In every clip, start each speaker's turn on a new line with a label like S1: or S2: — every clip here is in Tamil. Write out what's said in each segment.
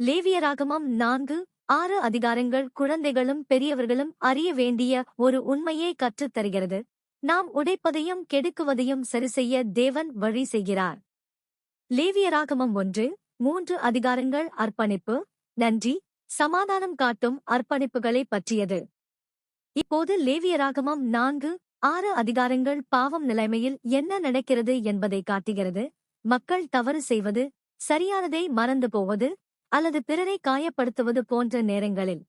S1: லேவியராகமம் நான்கு ஆறு அதிகாரங்கள் குழந்தைகளும் பெரியவர்களும் அறிய வேண்டிய ஒரு உண்மையை கற்றுத் தருகிறது. நாம் உடைப்பதையும் கெடுக்குவதையும் சரிசெய்ய தேவன் வழி செய்கிறார். லேவியராகமம் ஒன்று மூன்று அதிகாரங்கள் அர்ப்பணிப்பு நன்றி சமாதானம் காட்டும் அர்ப்பணிப்புகளை பற்றியது. இப்போது லேவியராகமம் நான்கு ஆறு அதிகாரங்கள் பாவம் நிலைமையில் என்ன நடக்கிறது என்பதை காட்டுகிறது. மக்கள் தவறு செய்வது சரியானதை மறந்து போவது அல்லது பிறரை காயப்படுத்துவது போன்ற நேரங்களில்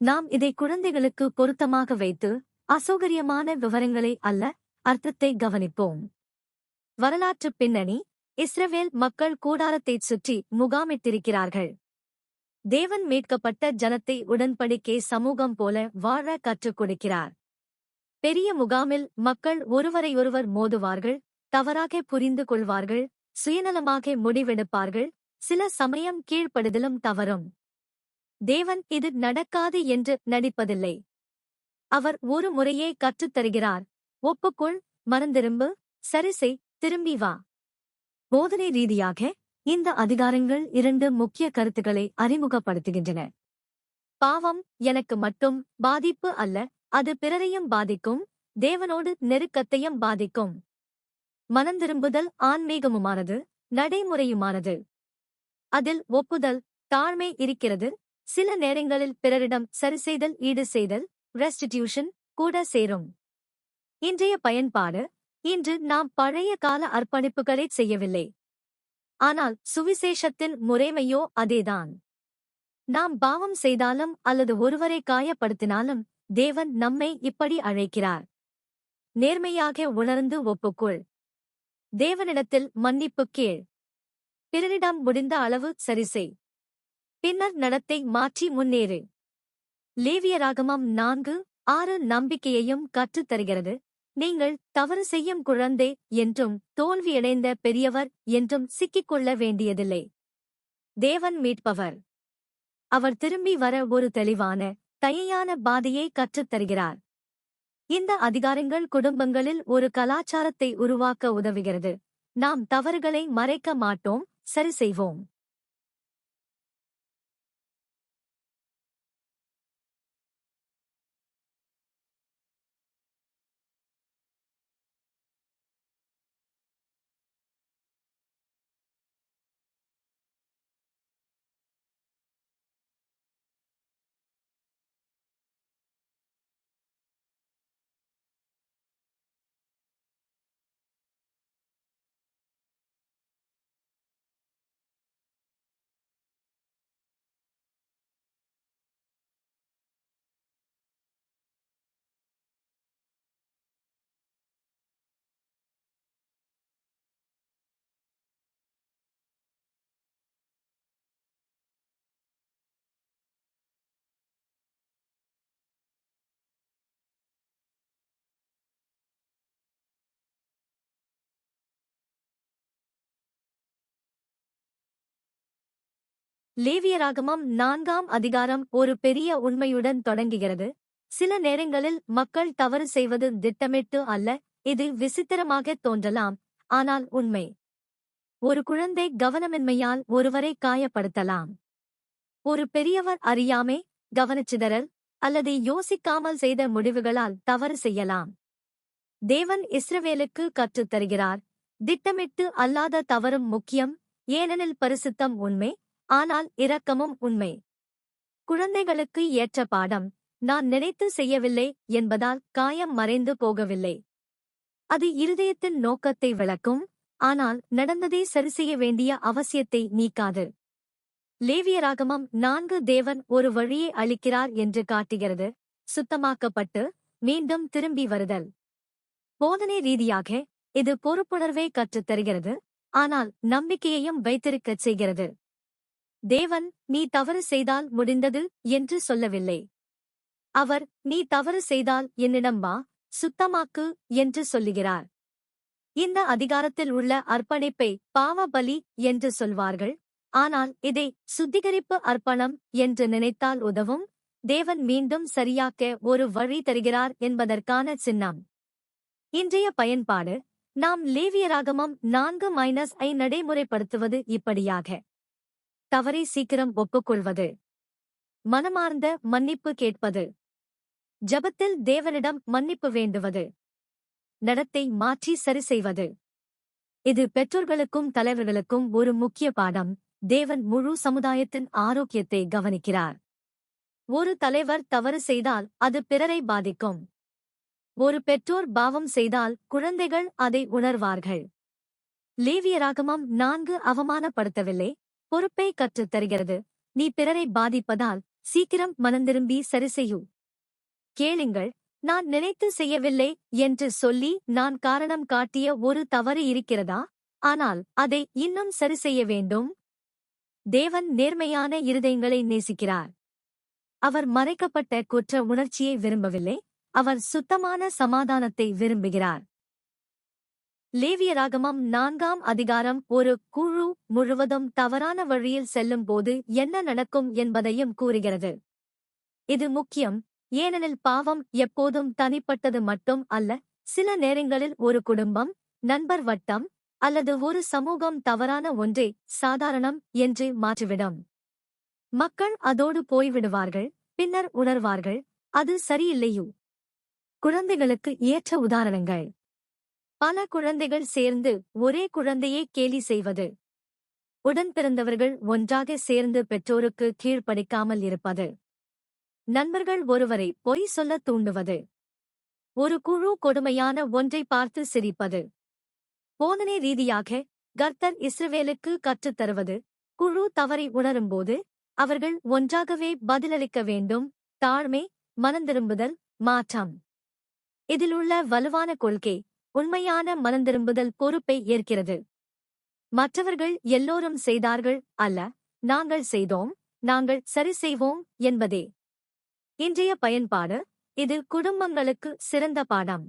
S1: நாம் இதை குழந்தைகளுக்கு பொருத்தமாக வைத்து அசௌகரியமான விவரங்களை அல்ல அர்த்தத்தை கவனிப்போம். வரலாற்று பின்னணி இஸ்ரவேல் மக்கள் கூடாரத்தைச் சுற்றி முகாமிட்டிருக்கிறார்கள். தேவன் மீட்கப்பட்ட ஜனத்தை உடன்படிக்கை சமூகம் போல வாழ கற்றுக் கொடுக்கிறார். பெரிய முகாமில் மக்கள் ஒருவரையொருவர் மோதுவார்கள் தவறாக புரிந்து கொள்வார்கள் சுயநலமாக முடிவெடுப்பார்கள் சில சமயம் கீழ்ப்படுதலும் தவறும். தேவன் இது நடக்காது என்று நடிப்பதில்லை. அவர் ஒரு முறையே கற்றுத் தருகிறார். ஒப்புக்குள் மறந்திரும்பு சரிசெய் திரும்பி வா. போதனை ரீதியாக இந்த அதிகாரங்கள் இரண்டு முக்கிய கருத்துக்களை அறிமுகப்படுத்துகின்றன. பாவம் எனக்கு மட்டும் பாதிப்பு அல்ல அது பிறரையும் பாதிக்கும் தேவனோடு நெருக்கத்தையும் பாதிக்கும். மனந்திரும்புதல் ஆன்மீகமுமானது நடைமுறையுமானது. அதில் ஒப்புதல் தாழ்மை இருக்கிறது. சில நேரங்களில் பிறரிடம் சரிசெய்தல் ஈடு செய்தல் ரெஸ்டிடியூஷன் கூட சேரும். இன்றைய பயன்பாடு இன்று நாம் பழைய கால அர்ப்பணிப்புகளை செய்யவில்லை. ஆனால் சுவிசேஷத்தின் முறைமையோ அதேதான். நாம் பாவம் செய்தாலும் அல்லது ஒருவரை காயப்படுத்தினாலும் தேவன் நம்மை இப்படி அழைக்கிறார். நேர்மையாக உணர்ந்து ஒப்புக்கொள். தேவனிடத்தில் மன்னிப்பு கீழ் பிறரிடம் முடிந்த அளவு சரிசெய். பின்னர் நடத்தை மாற்றி முன்னேறு. லேவியராகமம் நான்கு ஆறு நம்பிக்கையையும் கற்றுத் தருகிறது. நீங்கள் தவறு செய்யும் குழந்தை என்றும் தோல்வியடைந்த பெரியவர் என்றும் சிக்கிக்கொள்ள வேண்டியதில்லை. தேவன் மீட்பவர். அவர் திரும்பி வர ஒரு தெளிவான தயையான பாதையை கற்றுத் தருகிறார். இந்த அதிகாரங்கள் குடும்பங்களில் ஒரு கலாச்சாரத்தை உருவாக்க உதவுகிறது. நாம் தவறுகளை மறைக்க மாட்டோம் சரி செய்வோம். லேவியராகமம் நான்காம் அதிகாரம் ஒரு பெரிய உண்மையுடன் தொடங்குகிறது. சில நேரங்களில் மக்கள் தவறு செய்வது திட்டமிட்டு அல்ல இது விசித்திரமாக தோன்றலாம் ஆனால் உண்மை. ஒரு குழந்தை கவனமின்மையால் ஒருவரை காயப்படுத்தலாம். ஒரு பெரியவர் அறியாமே கவனச்சிதறல் அல்லது யோசிக்காமல் செய்த முடிவுகளால் தவறு செய்யலாம். தேவன் இஸ்ரவேலுக்கு கற்றுத் தருகிறார் திட்டமிட்டு அல்லாத தவறும் முக்கியம் ஏனெனில் பரிசுத்தம் உண்மை ஆனால் இரக்கமும் உண்மை. குழந்தைகளுக்கு ஏற்ற பாடம் நான் நினைத்து செய்யவில்லை என்பதால் காயம் மறைந்து போகவில்லை. அது இருதயத்தின் நோக்கத்தை விளக்கும் ஆனால் நடந்ததை சரிசெய்ய வேண்டிய அவசியத்தை நீக்காது. லேவியராகமம் நான்கு தேவன் ஒரு வழியை அளிக்கிறார் என்று காட்டுகிறது. சுத்தமாக்கப்பட்டு மீண்டும் திரும்பி வருதல். போதனை ரீதியாக இது பொறுப்புணர்வை கற்றுத் தருகிறது ஆனால் நம்பிக்கையையும் வைத்திருக்கச் செய்கிறது. தேவன் நீ தவறு செய்தால் முடிந்தது என்று சொல்லவில்லை. அவர் நீ தவறு செய்தால் என்னிடம் வா சுத்தமாக்கு என்று சொல்லுகிறார். இந்த அதிகாரத்தில் உள்ள அர்ப்பணிப்பை பாவபலி என்று சொல்வார்கள். ஆனால் இதை சுத்திகரிப்பு அர்ப்பணம் என்று நினைத்தால் உதவும். தேவன் மீண்டும் சரியாக்க ஒரு வழி தருகிறார் என்பதற்கான சின்னம். இன்றைய பயன்பாடு நாம் லேவியராகமம் நான்கு மைனஸ் ஐ நடைமுறைப்படுத்துவது இப்படியாக. தவறை சீக்கிரம் ஒப்புக்கொள்வது. மனமார்ந்த மன்னிப்பு கேட்பது. ஜபத்தில் தேவனிடம் மன்னிப்பு வேண்டுவது. நடத்தை மாற்றி சரி செய்வது. இது பெற்றோர்களுக்கும் தலைவர்களுக்கும் ஒரு முக்கிய பாடம். தேவன் முழு சமுதாயத்தின் ஆரோக்கியத்தை கவனிக்கிறார். ஒரு தலைவர் தவறு செய்தால் அது பிறரை பாதிக்கும். ஒரு பெற்றோர் பாவம் செய்தால் குழந்தைகள் அதை உணர்வார்கள். லேவியராகமம் நான்கு அவமானப்படுத்தவில்லை. பொறுப்பை கற்றுத் தருகிறது. நீ பிறரை பாதிப்பதால் சீக்கிரம் மனந்திரும்பி சரி செய்யு. கேளுங்கள் நான் நினைத்து செய்யவில்லை என்று சொல்லி நான் காரணம் காட்டிய ஒரு தவறு இருக்கிறதா? ஆனால் அதை இன்னும் சரி செய்ய வேண்டும். தேவன் நேர்மையான இருதயங்களை நேசிக்கிறார். அவர் மறைக்கப்பட்ட குற்ற உணர்ச்சியை விரும்பவில்லை. அவர் சுத்தமான சமாதானத்தை விரும்புகிறார். லேவியராகமம் நான்காம் அதிகாரம் ஒரு குழு முழுவதும் தவறான வழியில் செல்லும்போது என்ன நடக்கும் என்பதையும் கூறுகிறது. இது முக்கியம் ஏனெனில் பாவம் எப்போதும் தனிப்பட்டது மட்டும் அல்ல சில நேரங்களில் ஒரு குடும்பம் நண்பர் வட்டம் அல்லது ஒரு சமூகம் தவறான ஒன்றை சாதாரணம் என்று மாற்றிவிடும். மக்கள் அதோடு போய்விடுவார்கள் பின்னர் உணர்வார்கள் அது சரியில்லையோ? குழந்தைகளுக்கு ஏற்ற உதாரணங்கள். பல குழந்தைகள் சேர்ந்து ஒரே குழந்தையை கேலி செய்வது. உடன் பிறந்தவர்கள் ஒன்றாக சேர்ந்து பெற்றோருக்கு கீழ்ப்படிக்காமல் இருப்பது. நண்பர்கள் ஒருவரை பொய் சொல்ல தூண்டுவது. ஒரு குழு கொடுமையான ஒன்றை பார்த்து சிரிப்பது. போதனை ரீதியாக கர்த்தர் இஸ்ரவேலுக்கு கற்றுத் தருவது. குழு தவறை உணரும்போது அவர்கள் ஒன்றாகவே பதிலளிக்க வேண்டும். தாழ்மை மனந்திரும்புதல் மாற்றம். இதிலுள்ள வலுவான கொள்கை உண்மையான மனந்திரும்புதல் பொறுப்பை ஏற்கிறது. மற்றவர்கள் எல்லோரும் செய்தார்கள் அல்ல நாங்கள் செய்தோம் நாங்கள் சரி செய்வோம் என்பதே. இன்றைய பயன்பாடு இது குடும்பங்களுக்கு சிறந்த பாடம்.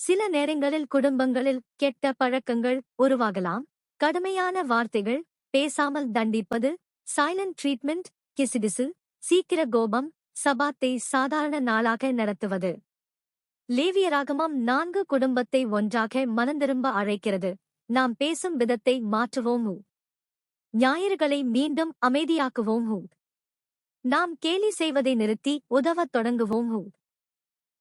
S1: சில நேரங்களில் குடும்பங்களில் கெட்ட பழக்கங்கள் உருவாகலாம். கடுமையான வார்த்தைகள் பேசாமல் தண்டிப்பது சைலண்ட் ட்ரீட்மெண்ட் கிசிடிசு சீக்கிர கோபம் சபாத்தை சாதாரண நாளாக நடத்துவது. லேவியராகமம் நான்கு குடும்பத்தை ஒன்றாக மனந்திரும்ப அழைக்கிறது. நாம் பேசும் விதத்தை மாற்றுவோம் ஞாயிறுகளை மீண்டும் அமைதியாக்குவோம் நாம் கேலி செய்வதை நிறுத்தி உதவத் தொடங்குவோம்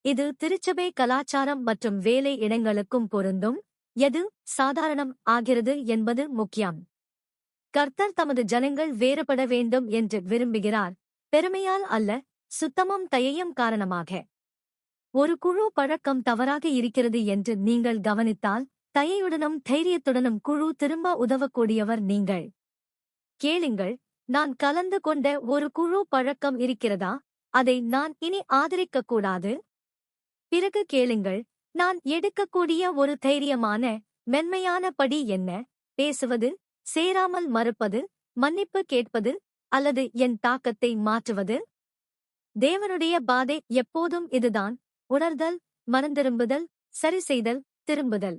S1: இது திருச்சபை கலாச்சாரம் மற்றும் வேலை இடங்களுக்கும் பொருந்தும். எது சாதாரணம் ஆகிறது என்பது முக்கியம். கர்த்தர் தமது ஜனங்கள் வேறுபட வேண்டும் என்று விரும்புகிறார். பெருமையால் அல்ல சுத்தமும் தயையும் காரணமாக. ஒரு குழு பழக்கம் தவறாக இருக்கிறது என்று நீங்கள் கவனித்தால் தயையுடனும் தைரியத்துடனும் குழு திரும்ப உதவக்கூடியவர் நீங்கள். கேளுங்கள் நான் கலந்து கொண்ட ஒரு குழு பழக்கம் இருக்கிறதா? அதை நான் இனி ஆதரிக்கக் கூடாது பிறகு கேளுங்கள் நான் எடுக்கக்கூடிய ஒரு தைரியமான மென்மையான படி என்ன? பேசுவது சேராமல் மறுப்பது மன்னிப்பு கேட்பது அல்லது என் தாக்கத்தை மாற்றுவது? தேவனுடைய பாதை எப்போதும் இதுதான். உணர்தல் மனந்திரும்புதல் சரி செய்தல் திரும்புதல்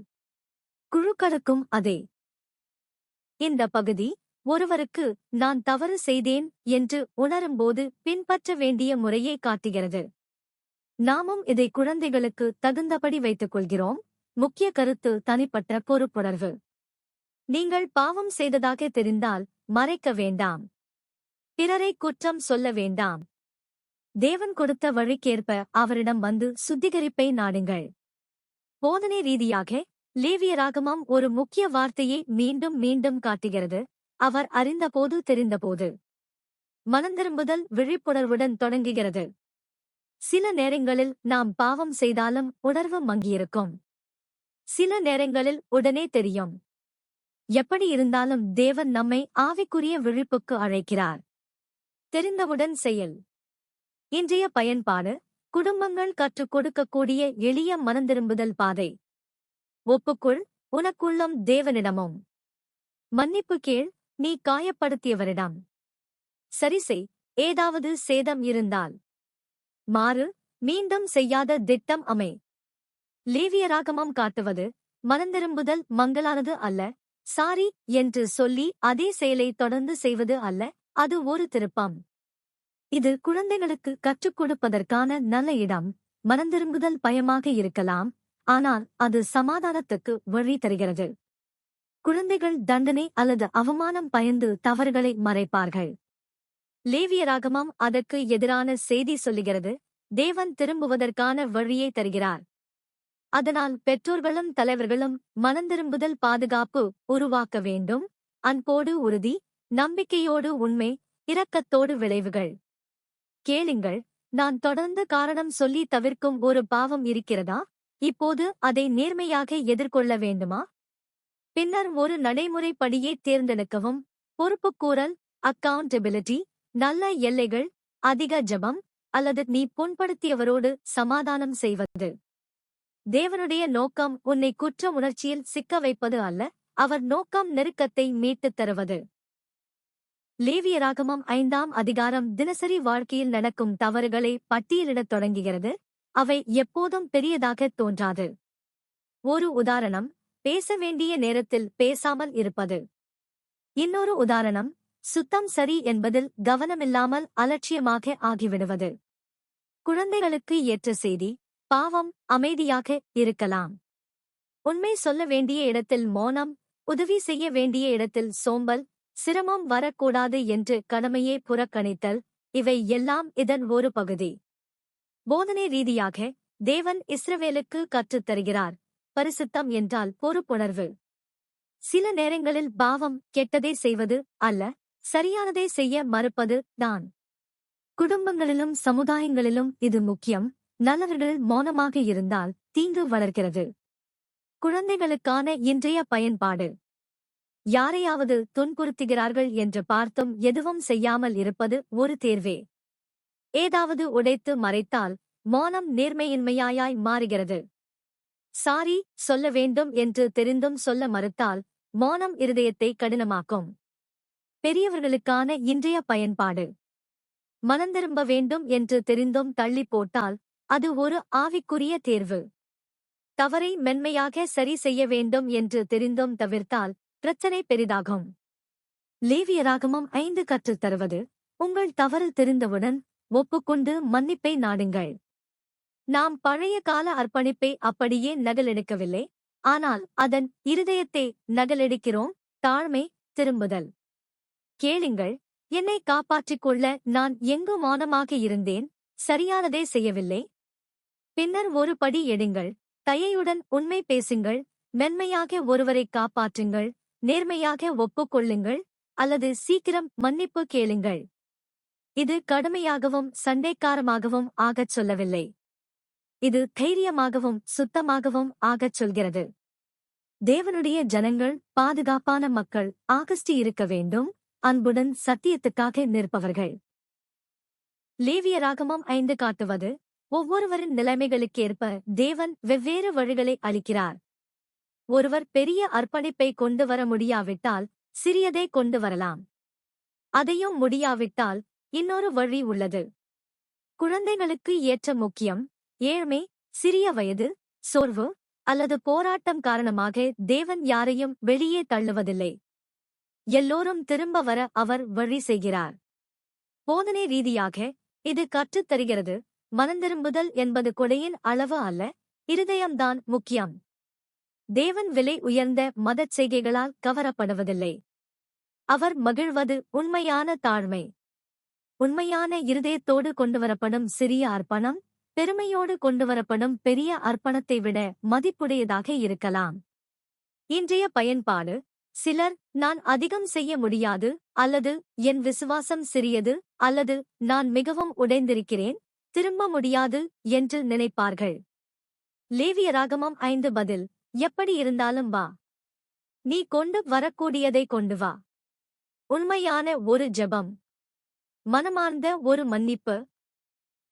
S1: குழுக்களுக்கும் அதே. இந்த பகுதி ஒருவருக்கு நான் தவறு செய்தேன் என்று உணரும்போது பின்பற்ற வேண்டிய முறையை காட்டுகிறது. நாமும் இதை குழந்தைகளுக்கு தகுந்தபடி வைத்துக் கொள்கிறோம். முக்கிய கருத்து தனிப்பட்ட பொறுப்புணர்வு. நீங்கள் பாவம் செய்ததாக தெரிந்தால் மறைக்க வேண்டாம். பிறரை குற்றம் சொல்ல வேண்டாம். தேவன் கொடுத்த வழிக்கேற்ப அவரிடம் வந்து சுத்திகரிப்பை நாடுங்கள். போதனை ரீதியாக லேவியராகமம் ஒரு முக்கிய வார்த்தையை மீண்டும் மீண்டும் காட்டுகிறது. அவர் அறிந்தபோது தெரிந்தபோது. மனந்திரும்புதல் விழிப்புணர்வுடன் தொடங்குகிறது. சில நேரங்களில் நாம் பாவம் செய்தாலும் உணர்வு மங்கியிருக்கும். சில நேரங்களில் உடனே தெரியும். எப்படி இருந்தாலும் தேவன் நம்மை ஆவிக்குரிய விழிப்புக்கு அழைக்கிறார். தெரிந்தவுடன் செயல். இன்றைய பயன்பாடு குடும்பங்கள் கற்றுக் கொடுக்கக்கூடிய எளிய மனந்திரும்புதல் பாதை. ஒப்புக்குள் உனக்குள்ளும் தேவனிடமும். மன்னிப்பு கீழ் நீ காயப்படுத்தியவரிடம். சரிசெய் ஏதாவது சேதம் இருந்தால். மாறு மீண்டும் செய்யாத திட்டம் அமை. லேவியராகமம் காட்டுவது மனந்திரும்புதல் மங்களானது அல்ல. சாரி என்று சொல்லி அதே செயலை தொடர்ந்து செய்வது அல்ல அது ஒரு திருப்பம். இது குழந்தைகளுக்கு கற்றுக் கொடுப்பதற்கான நல்ல இடம். மனந்திரும்புதல் பயமாக இருக்கலாம். ஆனால் அது சமாதானத்துக்கு வழி தருகிறது. குழந்தைகள் தண்டனை அல்லது அவமானம் பயந்து தவறுகளை மறைப்பார்கள். லேவியராகமம் அதற்கு எதிரான செய்தி சொல்லுகிறது. தேவன் திரும்புவதற்கான வழியை தருகிறார். அதனால் பெற்றோர்களும் தலைவர்களும் மனந்திரும்புதல் பாதுகாப்பு உருவாக்க வேண்டும். அன்போடு உறுதி நம்பிக்கையோடு உண்மை இரக்கத்தோடு விளைவுகள். கேளுங்கள் நான் தொடர்ந்து காரணம் சொல்லி தவிர்க்கும் ஒரு பாவம் இருக்கிறதா? இப்போது அதை நேர்மையாக எதிர்கொள்ள வேண்டுமா? பின்னர் ஒரு நடைமுறைப்படியே தேர்ந்தெடுக்கவும். பொறுப்புக்கூறல் அக்கவுண்டபிலிட்டி நல்ல எல்லைகள் அதிக ஜபம் அல்லது நீ புண்படுத்தியவரோடு சமாதானம் செய்வது. தேவனுடைய நோக்கம் உன்னை குற்ற உணர்ச்சியில் சிக்க வைப்பது அல்ல அவர் நோக்கம் நெருக்கத்தை மீட்டுத் தருவது. லேவியராகமம் ஐந்தாம் அதிகாரம் தினசரி வாழ்க்கையில் நடக்கும் தவறுகளை பட்டியலிடத் தொடங்குகிறது. அவை எப்போதும் பெரியதாக தோன்றாது. ஒரு உதாரணம் பேச வேண்டிய நேரத்தில் பேசாமல் இருப்பது. இன்னொரு உதாரணம் சுத்தம் சரி என்பதில் கவனமில்லாமல் அலட்சியமாக ஆகிவிடுவது. குழந்தைகளுக்கு ஏற்ற செய்தி பாவம் அமைதியாக இருக்கலாம். உண்மை சொல்ல வேண்டிய இடத்தில் மௌனம் உதவி செய்ய வேண்டிய இடத்தில் சோம்பல் சிரமம் வரக்கூடாது என்று கடமையே புறக்கணித்தல் இவை எல்லாம் இதன் ஒரு பகுதி. போதனை ரீதியாக தேவன் இஸ்ரவேலுக்கு கற்றுத் தருகிறார் பரிசுத்தம் என்றால் பொறுப்புணர்வு. சில நேரங்களில் பாவம் கெட்டதே செய்வது அல்ல சரியானதை செய்ய மறுப்பது தான். குடும்பங்களிலும் சமுதாயங்களிலும் இது முக்கியம் நல்லவர்கள் மௌனமாக இருந்தால் தீங்கு வளர்கிறது. குழந்தைகளுக்கான இன்றைய பயன்பாடு. யாரையாவது துன்புறுத்துகிறார்கள் என்று பார்த்தும் எதுவும் செய்யாமல் இருப்பது ஒரு தேர்வே. ஏதாவது உடைத்து மறைத்தால் மௌனம் நேர்மையின்மையாயாய் மாறுகிறது. சாரி சொல்ல வேண்டும் என்று தெரிந்தும் சொல்ல மறுத்தால் மௌனம் இருதயத்தை கடினமாக்கும். பெரியவர்களுக்கான இன்றைய பயன்பாடு. மனந்திரும்ப வேண்டும் என்று தெரிந்தும் தள்ளி போட்டால் அது ஒரு ஆவிக்குரிய தேர்வு. தவறை மென்மையாக சரி செய்ய வேண்டும் என்று தெரிந்தும் தவிர்த்தால் பிரச்சனை பெரிதாகும். லேவியராகமம் ஐந்து கற்றுத் தருவது உங்கள் தவறு தெரிந்தவுடன் ஒப்புக்கொண்டு மன்னிப்பை நாடுங்கள். நாம் பழைய கால அர்ப்பணிப்பை அப்படியே நகலெடுக்கவில்லை ஆனால் அதன் இருதயத்தை நகலெடுக்கிறோம் தாழ்மை திரும்புதல். கேளுங்கள் என்னை காப்பாற்றிக் கொள்ள நான் எங்கு மௌனமாக இருந்தேன் சரியானதே செய்யவில்லை. பின்னர் ஒரு படி எடுங்கள் தயையுடன் உண்மை பேசுங்கள் மென்மையாக ஒருவரை காப்பாற்றுங்கள் நேர்மையாக ஒப்புக்கொள்ளுங்கள் அல்லது சீக்கிரம் மன்னிப்பு கேளுங்கள். இது கடுமையாகவும் சண்டைக்காரமாகவும் ஆகச் சொல்லவில்லை. இது தைரியமாகவும் சுத்தமாகவும் ஆகச் சொல்கிறது. தேவனுடைய ஜனங்கள் பாதுகாப்பான மக்கள் ஆகஸ்டி இருக்க வேண்டும் அன்புடன் சத்தியத்துக்காக நிற்பவர்கள். லேவியராகமம் ஐந்து காட்டுவது ஒவ்வொருவரின் நிலைமைகளுக்கேற்ப தேவன் வெவ்வேறு வழிகளை அளிக்கிறார். ஒருவர் பெரிய அர்ப்பணிப்பை கொண்டு வர முடியாவிட்டால் சிறியதை கொண்டு வரலாம். அதையும் முடியாவிட்டால் இன்னொரு வழி உள்ளது. குழந்தைகளுக்கு ஏற்ற முக்கியம் ஏழ்மை சிறிய வயது சோர்வு அல்லது போராட்டம் காரணமாக தேவன் யாரையும் வெளியே தள்ளுவதில்லை. எல்லோரும் திரும்ப வர அவர் வழி செய்கிறார். போதனை ரீதியாக இது கற்றுத் தருகிறது மனந்திரும்புதல் என்பது கொடையின் அளவு அல்ல இருதயம்தான் முக்கியம். தேவன் விலை உயர்ந்த மதச் செய்கைகளால் கவரப்படுவதில்லை. அவர் மகிழ்வது உண்மையான தாழ்மை. உண்மையான இருதயத்தோடு கொண்டுவரப்படும் சிறிய அர்ப்பணம் பெருமையோடு கொண்டுவரப்படும் பெரிய அர்ப்பணத்தை விட மதிப்புடையதாக இருக்கலாம். இன்றைய பயன்பாடு சிலர் நான் அதிகம் செய்ய முடியாது அல்லது என் விசுவாசம் சிறியது அல்லது நான் மிகவும் உடைந்திருக்கிறேன் திரும்ப முடியாது என்று நினைப்பார்கள். லேவியராகமம் ஐந்து பதில் எப்படி இருந்தாலும் வா. நீ கொண்டு வரக்கூடியதை கொண்டு வா. உண்மையான ஒரு ஜெபம். மனமார்ந்த ஒரு மன்னிப்பு.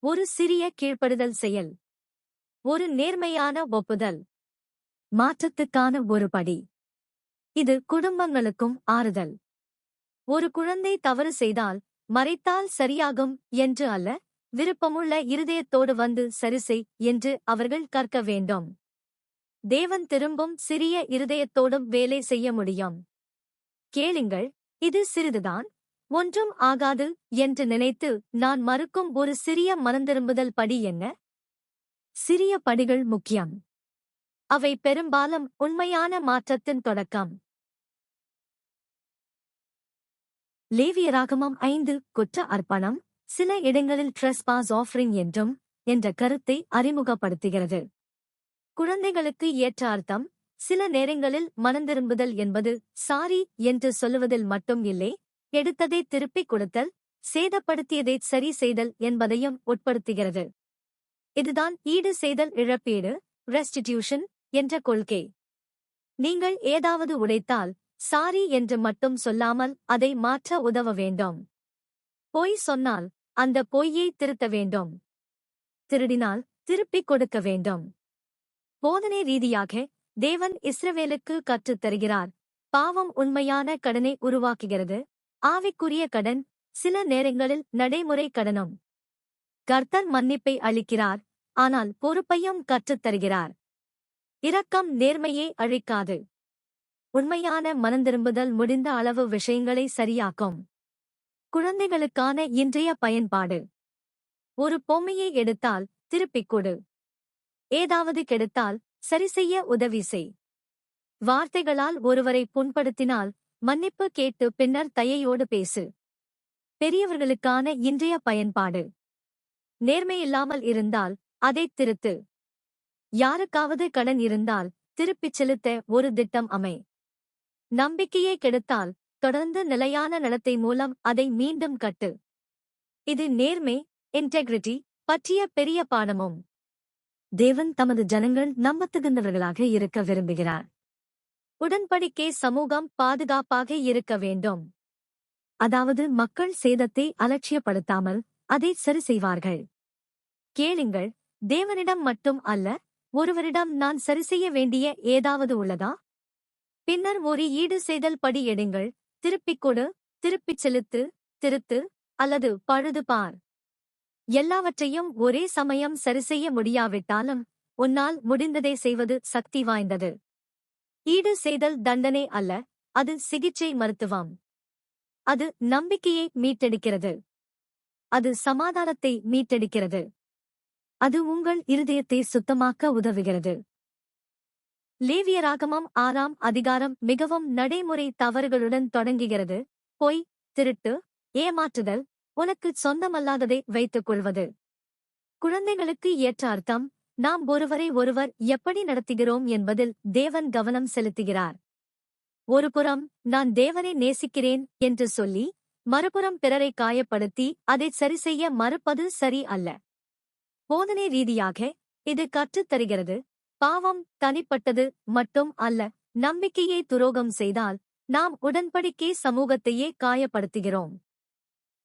S1: ஒரு சிறிய கீழ்ப்படுதல் செயல். ஒரு நேர்மையான ஒப்புதல். மாற்றத்துக்கான ஒரு படி. இது குடும்பங்களுக்கும் ஆறுதல். ஒரு குழந்தை தவறு செய்தால் மறைத்தால் சரியாகும் என்று அல்ல விருப்பமுள்ள இருதயத்தோடு வந்து சரிசெய் என்று அவர்கள் கற்க வேண்டும். தேவன் திரும்பும் சிறிய இருதயத்தோடும் வேலை செய்ய முடியும். கேளுங்கள் இது சிறிதுதான். ஒன்றும் ஆகாது என்று நினைத்து நான் மறுக்கும் ஒரு சிறிய மனந்திரும்புதல் படி என்ன? சிறிய படிகள் முக்கியம். அவை பெரும்பாலும் உண்மையான மாற்றத்தின் தொடக்கம். லேவியராகமம் ஐந்து குற்ற அர்ப்பணம் சில இடங்களில் ட்ரெஸ்பாஸ் ஆஃபரிங் என்றும் என்ற கருத்தை அறிமுகப்படுத்துகிறது. குழந்தைகளுக்கு ஏற்ற அர்த்தம் சில நேரங்களில் மனந்திரும்புதல் என்பது சாரி என்று சொல்லுவதில் மட்டும் இல்லை எடுத்ததை திருப்பிக் கொடுத்தல் சேதப்படுத்தியதை சரி செய்தல் என்பதையும் உட்படுத்துகிறது. இதுதான் ஈடு செய்தல் இழப்பீடு ரெஸ்டிடியூஷன் என்ற கொள்கை. நீங்கள் ஏதாவது உடைத்தால் சாரி என்று மட்டும் சொல்லாமல் அதை மாற்ற உதவ வேண்டும். பொய் சொன்னால் அந்த பொய்யை திருத்த வேண்டும். திருடினால் திருப்பிக் கொடுக்க வேண்டும். போதனை ரீதியாக தேவன் இஸ்ரவேலுக்கு கற்றுத் தருகிறார். பாவம் உண்மையான கடனை உருவாக்குகிறது. ஆவிக்குரிய கடன் சில நேரங்களில் நடைமுறை கடனும். கர்த்தர் மன்னிப்பை அளிக்கிறார் ஆனால் பொறுப்பையும் கற்றுத் தருகிறார். இரக்கம் நேர்மையை அழிக்காது. உண்மையான மனந்திரும்புதல் முடிந்த அளவு விஷயங்களை சரியாக்கும். குழந்தைகளுக்கான இன்றைய பயன்பாடு. ஒரு பொம்மையை எடுத்தால் திருப்பிக் கொடு. ஏதாவது கெடுத்தால் சரிசெய்ய உதவி செய். வார்த்தைகளால் ஒருவரை புண்படுத்தினால் மன்னிப்பு கேட்டு பின்னர் தயையோடு பேசு. பெரியவர்களுக்கான இன்றைய பயன்பாடு. நேர்மையில்லாமல் இருந்தால் அதைத் திருத்து. யாருக்காவது கடன் இருந்தால் திருப்பிச் செலுத்த ஒரு திட்டம் அமை. நம்பிக்கையை கெடுத்தால் தொடர்ந்து நிலையான நடத்தை மூலம் அதை மீண்டும் கட்டு. இது நேர்மை இன்டெகிரிட்டி பற்றிய பெரிய பாடமும். தேவன் தமது ஜனங்கள் நம்பத்துகின்றவர்களாக இருக்க விரும்புகிறார். உடன்படிக்கை சமூகம் பாதுகாப்பாக இருக்க வேண்டும். அதாவது மக்கள் சேதத்தை அலட்சியப்படுத்தாமல் அதை சரி செய்வார்கள். கேளுங்கள் தேவனிடம் மட்டும் அல்ல ஒருவரிடம் நான் சரி செய்ய வேண்டிய ஏதாவது உள்ளதா? பின்னர் ஒரு ஈடு செய்தல் படி எடுங்கள் திருப்பிக் கொடு திருப்பிச் செலுத்து திருத்து அல்லது பழுது பார். எல்லாவற்றையும் ஒரே சமயம் சரிசெய்ய முடியாவிட்டாலும் உன்னால் முடிந்ததை செய்வது சக்தி வாய்ந்தது. ஈடு செய்தல் தண்டனை அல்ல அது சிகிச்சை மருத்துவம். அது நம்பிக்கையை மீட்டெடுக்கிறது. அது சமாதானத்தை மீட்டெடுக்கிறது. அது உங்கள் இருதயத்தை சுத்தமாக்க உதவுகிறது. லேவியராகமம் ஆறாம் அதிகாரம் மிகவும் நடைமுறை தவறுகளுடன் தொடங்குகிறது. பொய் திருட்டு ஏமாற்றுதல் உனக்கு சொந்தமல்லாததை வைத்துக் கொள்வது. குழந்தைகளுக்கு ஏற்ற அர்த்தம் நாம் ஒருவரை ஒருவர் எப்படி நடத்துகிறோம் என்பதில் தேவன் கவனம் செலுத்துகிறார். ஒருபுறம் நான் தேவனை நேசிக்கிறேன் என்று சொல்லி மறுபுறம் பிறரை காயப்படுத்தி அதை சரிசெய்ய மறுப்பது சரி அல்ல. போதனை ரீதியாக இது கற்றுத் தருகிறது. பாவம் தனிப்பட்டது மட்டும் அல்ல நம்பிக்கையை துரோகம் செய்தால் நாம் உடன்படிக்கை சமூகத்தையே காயப்படுத்துகிறோம்.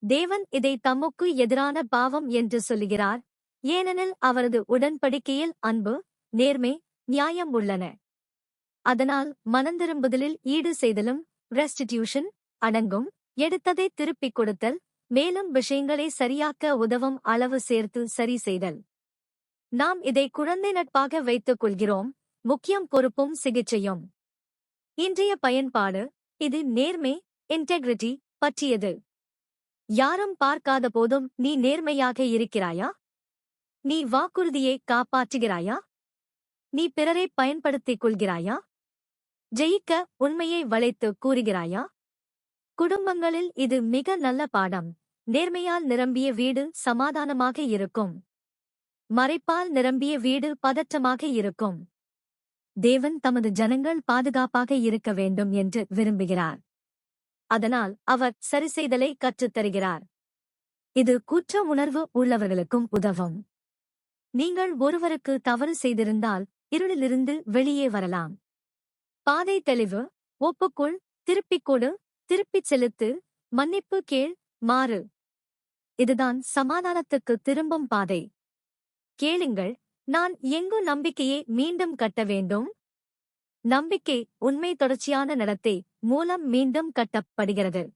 S1: தேவன் இதை தமக்கு எதிரான பாவம் என்று சொல்லுகிறார். ஏனெனில் அவரது உடன்படிக்கையில் அன்பு நேர்மை நியாயம் உள்ளன. அதனால் மனந்திரும்புதலில் ஈடு செய்தலும் ரெஸ்டிடியூஷன் அடங்கும் எடுத்ததை திருப்பிக் கொடுத்தல் மேலும் விஷயங்களை சரியாக்க உதவும் அளவு சேர்த்து சரி செய்தல். நாம் இதை குழந்தை நட்பாக வைத்துக் கொள்கிறோம் முக்கியம் பொறுப்பும் சிகிச்சையும். இன்றைய பயன்பாடு இது நேர்மை இன்டெகிரிட்டி பற்றியது. யாரும் பார்க்காத போதும் நீ நேர்மையாக இருக்கிறாயா? நீ வாக்குறுதியை காப்பாற்றுகிறாயா? நீ பிறரை பயன்படுத்திக் கொள்கிறாயா? ஜெயிக்க உண்மையை வளைத்து கூறுகிறாயா? குடும்பங்களில் இது மிக நல்ல பாடம். நேர்மையால் நிரம்பிய வீடு சமாதானமாக இருக்கும். மறைப்பால் நிரம்பிய வீடு பதற்றமாக இருக்கும். தேவன் தமது ஜனங்கள் பாதுகாப்பாக இருக்க வேண்டும் என்று விரும்புகிறார். அதனால் அவர் சரிசெய்தலை கற்றுத் தருகிறார் இது குற்ற உணர்வு உள்ளவர்களுக்கும் உதவும். நீங்கள் ஒருவருக்கு தவறு செய்திருந்தால் இருளிலிருந்து வெளியே வரலாம். பாதை தெளிவு ஒப்புக்குள் திருப்பிக் கொடு திருப்பிச் செலுத்து மன்னிப்பு கேள் மாறு. இதுதான் சமாதானத்துக்கு திரும்பும் பாதை. கேளுங்கள் நான் எங்கு நம்பிக்கையை மீண்டும் கட்ட வேண்டும்? நம்பிக்கை உண்மை தொடர்ச்சியான நடத்தை மூலம் மீண்டும் கட்டப்படுகிறது.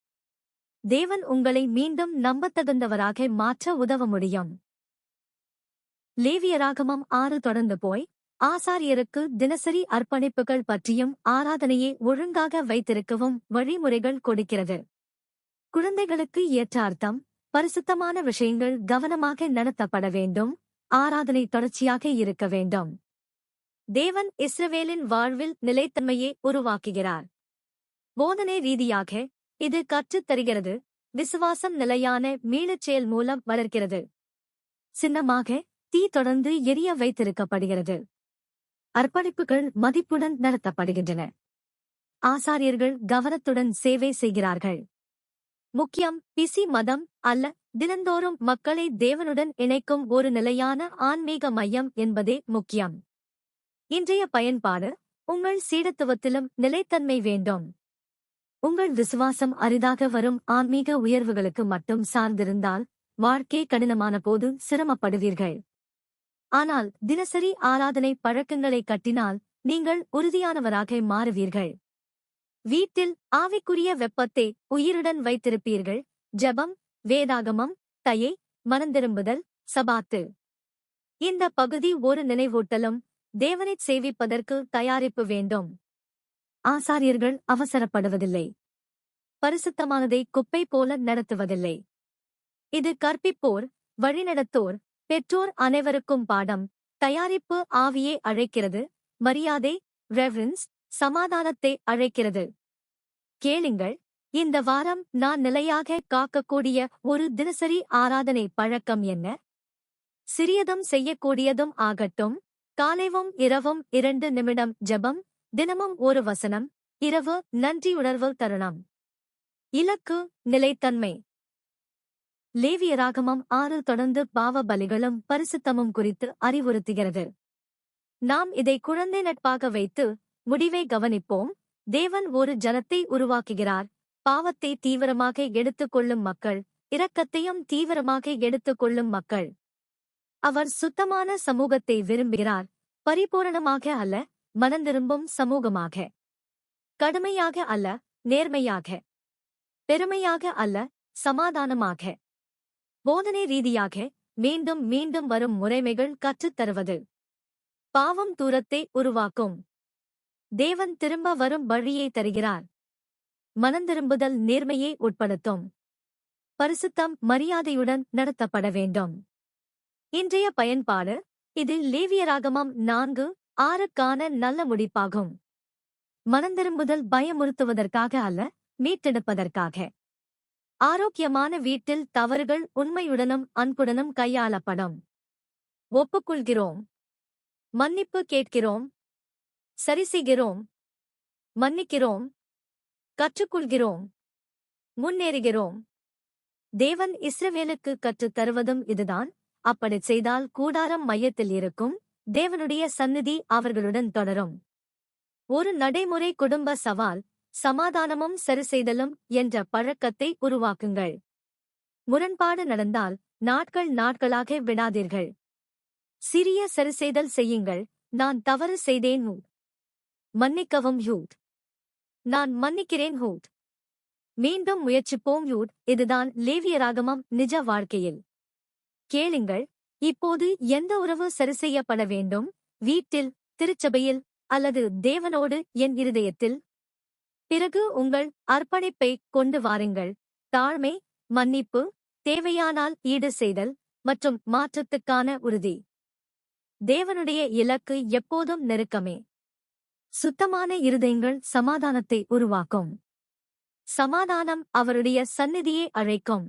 S1: தேவன் உங்களை மீண்டும் நம்பத்தகுந்தவராக மாற்ற உதவ முடியும். லேவியராகமம் ஆறு தொடர்ந்து போய் ஆசாரியருக்கு தினசரி அர்ப்பணிப்புகள் பற்றியும் ஆராதனையை ஒழுங்காக வைத்திருக்கவும் வழிமுறைகள் கொடுக்கிறது. குழந்தைகளுக்கு ஏற்ற அர்த்தம் பரிசுத்தமான விஷயங்கள் கவனமாக நடத்தப்பட வேண்டும் ஆராதனை தொடர்ச்சியாக இருக்க வேண்டும். தேவன் இஸ்ரவேலின் வாழ்வில் நிலைத்தன்மையை உருவாக்குகிறார். போதனை ரீதியாக இது கற்றுத் தருகிறது விசுவாசம் நிலையான மீளச் செயல் மூலம் வளர்க்கிறது சின்னமாக தீ தொடர்ந்து எரிய வைத்திருக்கப்படுகிறது. அர்ப்பணிப்புகள் மதிப்புடன் நடத்தப்படுகின்றன. ஆசாரியர்கள் கவனத்துடன் சேவை செய்கிறார்கள். முக்கியம் பிசி மதம் அல்ல தினந்தோறும் மக்களை தேவனுடன் இணைக்கும் ஒரு நிலையான ஆன்மீக மையம் என்பதே முக்கியம். இன்றைய பயன்பாடு உங்கள் சீடத்துவத்திலும் நிலைத்தன்மை வேண்டும். உங்கள் விசுவாசம் அரிதாக வரும் ஆன்மீக உயர்வுகளுக்கு மட்டும் சார்ந்திருந்தால் வாழ்க்கை கடினமான போது சிரமப்படுவீர்கள். ஆனால் தினசரி ஆராதனை பழக்கங்களை கட்டினால் நீங்கள் உறுதியானவராக மாறுவீர்கள். வீட்டில் ஆவிக்குரிய வெப்பத்தை உயிருடன் வைத்திருப்பீர்கள். ஜெபம் வேதாகமம் தயை மனந்திரும்புதல் சபாத்து. இந்த பகுதி ஒரு நினைவூட்டலும் தேவனைச் சேவிப்பதற்கு தயாரிப்பு வேண்டும். ஆசாரியர்கள் அவசரப்படுவதில்லை. பரிசுத்தமானதை குப்பை போல நடத்துவதில்லை. இது கற்பிப்போர் வழிநடத்தோர் பெற்றோர் அனைவருக்கும் பாடம். தயாரிப்பு ஆவியே அழைக்கிறது மரியாதை ரெவரன்ஸ் சமாதானத்தை அழைக்கிறது. கேளுங்கள் இந்த வாரம் நான் நிலையாக காக்கக்கூடிய ஒரு தினசரி ஆராதனை பழக்கம் என்ன? சிறியதும் செய்யக்கூடியதும் ஆகட்டும். காலைவும் இரவும் இரண்டு நிமிடம் ஜெபம் தினமும் ஒரு வசனம் இரவு நன்றியுணர்வு தருணம். இலக்கு நிலைத்தன்மை. லேவியராகமம் ஆறு தொடர்ந்து பாவ பலிகளும் பரிசுத்தமும் குறித்து அறிவுறுத்துகிறது. நாம் இதை குழந்தை நட்பாக வைத்து முடிவை கவனிப்போம். தேவன் ஒரு ஜனத்தை உருவாக்குகிறார். பாவத்தை தீவிரமாக எடுத்துக்கொள்ளும் மக்கள் இரக்கத்தையும் தீவிரமாக எடுத்துக்கொள்ளும் மக்கள். அவர் சுத்தமான சமூகத்தை விரும்புகிறார். பரிபூரணமாக அல்ல மனந்திரும்பும் சமூகமாக. கடுமையாக அல்ல நேர்மையாக. பெருமையாக அல்ல சமாதானமாக. போதனை ரீதியாக மீண்டும் மீண்டும் வரும் முறைமைகள் கற்றுத் தருவது. பாவம் தூரத்தை உருவாக்கும். தேவன் திரும்ப வரும் வழியை தருகிறார். மனந்திரும்புதல் நேர்மையை உட்படுத்தும். பரிசுத்தம் மரியாதையுடன் நடத்தப்பட வேண்டும். இன்றைய பயன்பாடு இது லேவியராகமம் நான்கு ஆறுக்கான நல்ல முடிப்பாகும். மனந்திரும்புதல் பயமுறுத்துவதற்காக அல்ல மீட்டெடுப்பதற்காக. ஆரோக்கியமான வீட்டில் தவறுகள் உண்மையுடனும் அன்புடனும் கையாளப்படும். ஒப்புக்கொள்கிறோம். மன்னிப்பு கேட்கிறோம். சரி செய்கிறோம் மன்னிக்கிறோம். கற்றுக்கொள்கிறோம். முன்னேறுகிறோம். தேவன் இஸ்ரவேலுக்கு கற்றுத் தருவதும் இதுதான். அப்படிச் செய்தால் கூடாரம் மையத்தில் இருக்கும் தேவனுடைய சந்நிதி அவர்களுடன் தொடரும். ஒரு நடைமுறை குடும்ப சவால் சமாதானமும் சரிசெய்தலும் என்ற பழக்கத்தை உருவாக்குங்கள். முரண்பாடு நடந்தால் நாட்கள் நாட்களாக விடாதீர்கள். சிறிய சரிசெய்தல் செய்யுங்கள். நான் தவறு செய்தேன் ஹூட். மன்னிக்கவும் ஹூட். நான் மன்னிக்கிறேன் ஹூட். மீண்டும் முயற்சிப்போம் யூட் இதுதான் லேவியராகமம் நிஜ வாழ்க்கையில். கேளுங்கள் இப்போது எந்த உறவு சரிசெய்யப்பட வேண்டும்? வீட்டில் திருச்சபையில் அல்லது தேவனோடு என் இருதயத்தில்? பிறகு உங்கள் அர்ப்பணிப்பை கொண்டு வாருங்கள். தாழ்மை மன்னிப்பு தேவையானால் ஈடு செய்தல் மற்றும் மாற்றத்துக்கான உறுதி. தேவனுடைய இலக்கு எப்போதும் நெருக்கமே. சுத்தமான இருதயங்கள் சமாதானத்தை உருவாக்கும். சமாதானம் அவருடைய சந்நிதியை அழைக்கும்.